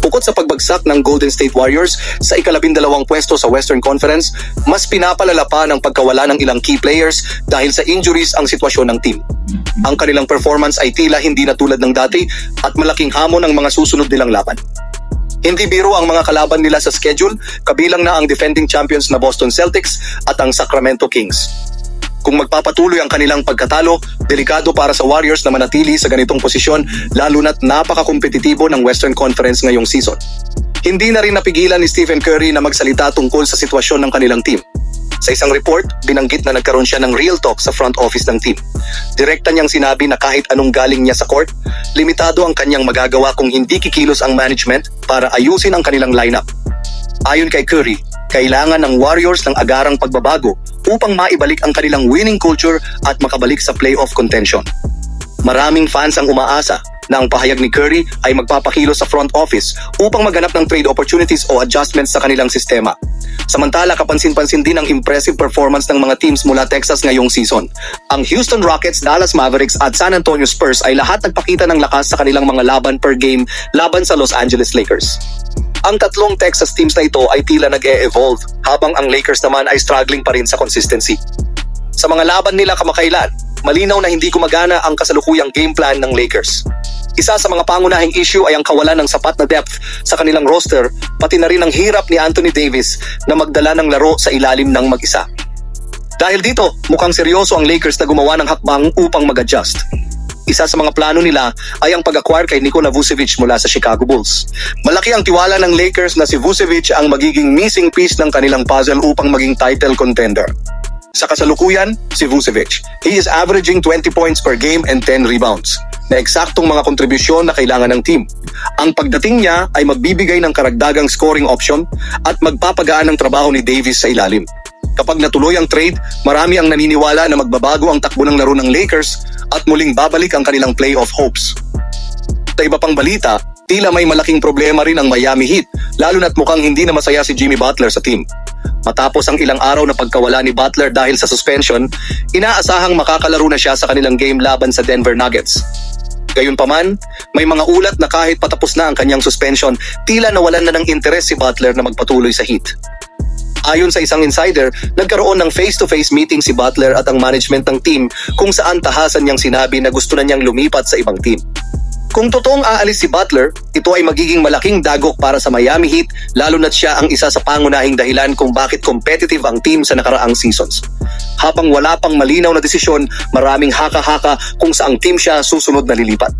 Bukod sa pagbagsak ng Golden State Warriors sa ikalabindalawang pwesto sa Western Conference, mas pinapalala pa ng pagkawala ng ilang key players dahil sa injuries ang sitwasyon ng team. Ang kanilang performance ay tila hindi na tulad ng dati at malaking hamon ang mga susunod nilang laban. Hindi biro ang mga kalaban nila sa schedule, kabilang na ang defending champions na Boston Celtics at ang Sacramento Kings. Kung magpapatuloy ang kanilang pagkatalo, delikado para sa Warriors na manatili sa ganitong posisyon lalo na't napaka-kompetitibo ng Western Conference ngayong season. Hindi na rin napigilan ni Stephen Curry na magsalita tungkol sa sitwasyon ng kanilang team. Sa isang report, binanggit na nagkaroon siya ng real talk sa front office ng team. Direkta niyang sinabi na kahit anong galing niya sa court, limitado ang kanyang magagawa kung hindi kikilos ang management para ayusin ang kanilang lineup. Ayon kay Curry, kailangan ng Warriors ng agarang pagbabago upang maibalik ang kanilang winning culture at makabalik sa playoff contention. Maraming fans ang umaasa na ang pahayag ni Curry ay magpapakilo sa front office upang maghanap ng trade opportunities o adjustments sa kanilang sistema. Samantala, kapansin-pansin din ang impressive performance ng mga teams mula Texas ngayong season. Ang Houston Rockets, Dallas Mavericks at San Antonio Spurs ay lahat nagpakita ng lakas sa kanilang mga laban per game laban sa Los Angeles Lakers. Ang tatlong Texas teams na ito ay tila nag-e-evolve habang ang Lakers naman ay struggling pa rin sa consistency. Sa mga laban nila kamakailan, malinaw na hindi gumagana ang kasalukuyang game plan ng Lakers. Isa sa mga pangunahing issue ay ang kawalan ng sapat na depth sa kanilang roster, pati na rin ang hirap ni Anthony Davis na magdala ng laro sa ilalim ng mag-isa. Dahil dito, mukhang seryoso ang Lakers na gumawa ng hakbang upang mag-adjust. Isa sa mga plano nila ay ang pag-acquire kay Nikola Vucevic mula sa Chicago Bulls. Malaki ang tiwala ng Lakers na si Vucevic ang magiging missing piece ng kanilang puzzle upang maging title contender. Sa kasalukuyan, si Vucevic. He is averaging 20 points per game and 10 rebounds na eksaktong mga kontribusyon na kailangan ng team. Ang pagdating niya ay magbibigay ng karagdagang scoring option at magpapagaan ng trabaho ni Davis sa ilalim. Kapag natuloy ang trade, marami ang naniniwala na magbabago ang takbo ng laro ng Lakers at muling babalik ang kanilang playoff hopes. Sa iba pang balita, tila may malaking problema rin ang Miami Heat, lalo na't mukhang hindi na masaya si Jimmy Butler sa team. Matapos ang ilang araw na pagkawala ni Butler dahil sa suspension, inaasahang makakalaro na siya sa kanilang game laban sa Denver Nuggets. Gayunpaman, may mga ulat na kahit patapos na ang kanyang suspension, tila nawalan na ng interes si Butler na magpatuloy sa Heat. Ayon sa isang insider, nagkaroon ng face-to-face meeting si Butler at ang management ng team kung saan tahasan niyang sinabi na gusto na niyang lumipat sa ibang team. Kung totoong aalis si Butler, ito ay magiging malaking dagok para sa Miami Heat lalo na't siya ang isa sa pangunahing dahilan kung bakit competitive ang team sa nakaraang seasons. Habang wala pang malinaw na desisyon, maraming haka-haka kung saang team siya susunod na lilipat.